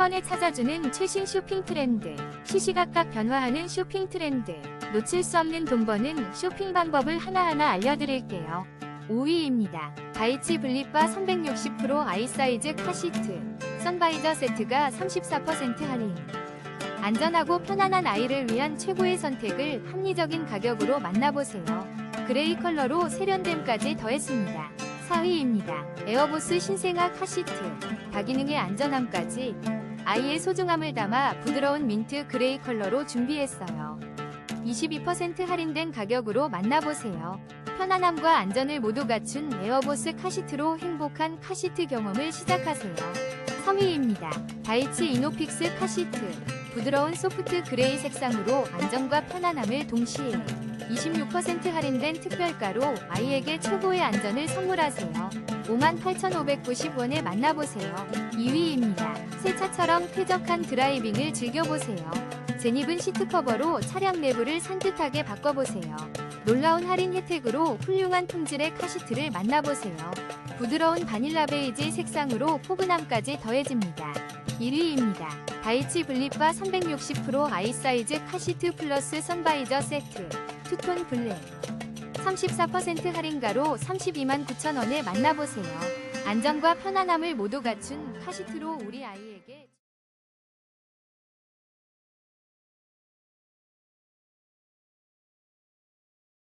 번에 찾아주는 최신 쇼핑 트렌드. 시시각각 변화하는 쇼핑 트렌드. 놓칠 수 없는 돈 버는 쇼핑 방법을 하나하나 알려드릴게요. 5위입니다. 다이치 블립바 360% 아이 사이즈 카시트. 선바이저 세트가 34% 할인. 안전하고 편안한 아이를 위한 최고의 선택을 합리적인 가격으로 만나보세요. 그레이 컬러로 세련됨까지 더했습니다. 4위입니다. 에어보스 신생아 카시트. 다기능의 안전함까지 아이의 소중함을 담아 부드러운 민트 그레이 컬러로 준비했어요. 22% 할인된 가격으로 만나보세요. 편안함과 안전을 모두 갖춘 에어보스 카시트로 행복한 카시트 경험을 시작하세요. 3위입니다. 다이치 이노픽스 카시트. 부드러운 소프트 그레이 색상으로 안정과 편안함을 동시에 26% 할인된 특별가로 아이에게 최고의 안전을 선물하세요. 58,590원에 만나보세요. 2위입니다. 새 차처럼 쾌적한 드라이빙을 즐겨보세요. 제니븐 시트커버로 차량 내부를 산뜻하게 바꿔보세요. 놀라운 할인 혜택으로 훌륭한 품질의 카시트를 만나보세요. 부드러운 바닐라 베이지 색상으로 포근함까지 더해집니다. 1위입니다. 다이치 블립바 360% 아이 사이즈 카시트 플러스 선바이저 세트 투톤 블랙 34% 할인가로 32만 9천 원에 만나보세요. 안전과 편안함을 모두 갖춘 카시트로 우리 아이에게